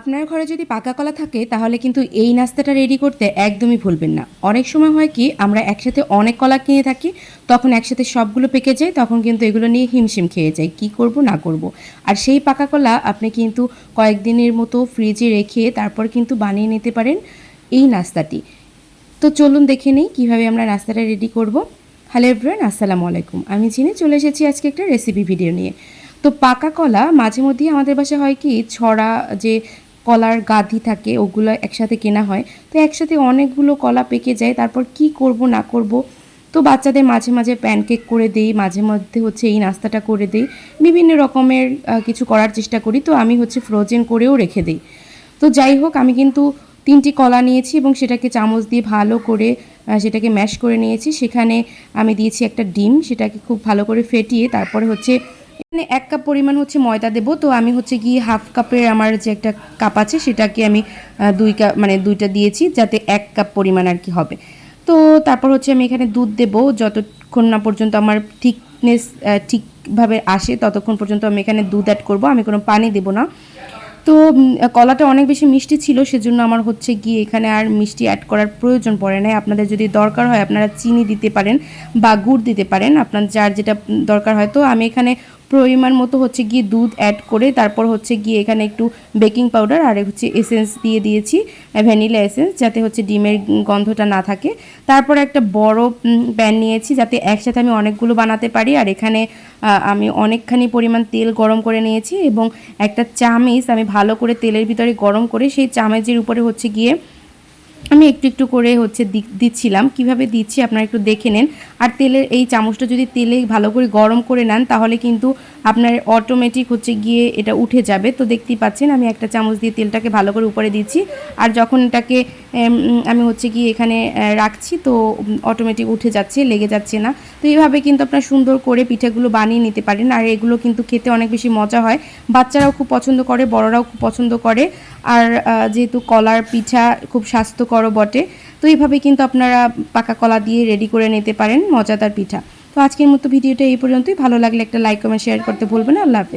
আপনার ঘরে যদি পাকা কলা থাকে, তাহলে কিন্তু এই নাস্তাটা রেডি করতে একদমই ভুলবেন না। অনেক সময় হয় কি, আমরা একসাথে অনেক কলা কিনে থাকি, তখন একসাথে সবগুলো পেকে যায়, তখন কিন্তু এগুলো নিয়ে হিমশিম খেয়ে যায়। কি করব, না করব? আর সেই পাকা কলা আপনি কিন্তু কয়েকদিনের মতো ফ্রিজে রেখে তারপর কিন্তু বানিয়ে নিতে পারেন এই নাস্তাটি। তো চলুন দেখে নিই কীভাবে আমরা নাস্তাটা রেডি করব। হ্যালো এভরিওয়ান আসসালামু আলাইকুম। আমি চিনে চলে এসেছি আজকে একটা রেসিপি ভিডিও নিয়ে। তো পাকা কলা মাঝে মধ্যেই আমাদের বাসায় হয় কি, ছড়া যে কলার গাধি থাকে, ওগুলো একসাথে কেনা হয়। তো একসাথে অনেকগুলো কলা পেকে যায়, তারপর কি করব, না করব? তো বাচ্চাদের মাঝে মাঝে প্যানকেক করে দেই, মাঝে মধ্যে হচ্ছে এই নাস্তাটা করে দেই। বিভিন্ন রকমের কিছু করার চেষ্টা করি। তো আমি হচ্ছে ফ্রোজেন করেও রেখে দিই। তো যাই হোক, আমি কিন্তু তিনটি কলা নিয়েছি এবং সেটাকে চামচ দিয়ে ভালো করে সেটাকে ম্যাশ করে নিয়েছি। সেখানে আমি দিয়েছি একটা ডিম, সেটাকে খুব ভালো করে ফেটিয়ে তারপরে হচ্ছে এখানে এক কাপ পরিমাণ হচ্ছে ময়দা দেবো। তো আমি হচ্ছে গিয়ে হাফ কাপের আমার যে একটা কাপ আছে, সেটাকে আমি দুই কাপ মানে দুইটা দিয়েছি যাতে এক কাপ পরিমাণ আর কি হবে। তো তারপর হচ্ছে আমি এখানে দুধ দেবো। যতক্ষণ না পর্যন্ত আমার থিকনেস ঠিকভাবে আসে, ততক্ষণ পর্যন্ত আমি এখানে দুধ অ্যাড করব। আমি কোনো পানি দেবো না। তো কলাটা অনেক বেশি মিষ্টি ছিল, সেজন্য আমার হচ্ছে গিয়ে এখানে আর মিষ্টি অ্যাড করার প্রয়োজন পড়ে না আপনাদের যদি দরকার হয়, আপনারা চিনি দিতে পারেন বা গুড় দিতে পারেন। আপনার যার যেটা দরকার হয়। তো আমি এখানে পরিমাণ মতো হচ্ছে গিয়ে দুধ অ্যাড করে তারপর হচ্ছে গিয়ে এখানে একটু বেকিং পাউডার আর হচ্ছে এসেন্স দিয়ে দিয়েছি ভ্যানিলা এসেন্স যাতে হচ্ছে ডিমের গন্ধটা না থাকে। তারপর একটা বড় প্যান নিয়েছি যাতে একসাথে আমি অনেকগুলো বানাতে পারি। আর এখানে আমি অনেকখানি পরিমাণ তেল গরম করে নিয়েছি এবং একটা চামিচ আমি ভালো করে তেলের ভিতরে গরম করে সেই চামচের উপরে হচ্ছে গিয়ে আমি একটু একটু করে হচ্ছে দিচ্ছিলাম। কীভাবে দিচ্ছি আপনারা একটু দেখে নেন। আর তেলের এই চামচটা যদি তেলে ভালো করে গরম করে নেন, তাহলে কিন্তু আপনার অটোমেটিক হচ্ছে গিয়ে এটা উঠে যাবে। তো দেখতেই পাচ্ছেন, আমি একটা চামচ দিয়ে তেলটাকে ভালো করে উপরে দিচ্ছি। আর যখন এটাকে আমি হচ্ছে গিয়ে এখানে রাখছি, তো অটোমেটিক উঠে যাচ্ছে, লেগে যাচ্ছে না। তো এইভাবে কিন্তু আপনার সুন্দর করে পিঠাগুলো বানিয়ে নিতে পারেন। আর এগুলো কিন্তু খেতে অনেক বেশি মজা হয়। বাচ্চারাও খুব পছন্দ করে, বড়রাও খুব পছন্দ করে। আর যেহেতু কলার পিঠা খুব স্বাস্থ্যকরও বটে, তো এইভাবে কিন্তু আপনারা পাকা কলা দিয়ে রেডি করে নিতে পারেন মজাদার পিঠা। তো আজকের মতো ভিডিওটা এই পর্যন্তই। ভালো লাগলে একটা লাইক কমেন্ট শেয়ার করতে ভুলবেন আল্লাহ হাফেজ।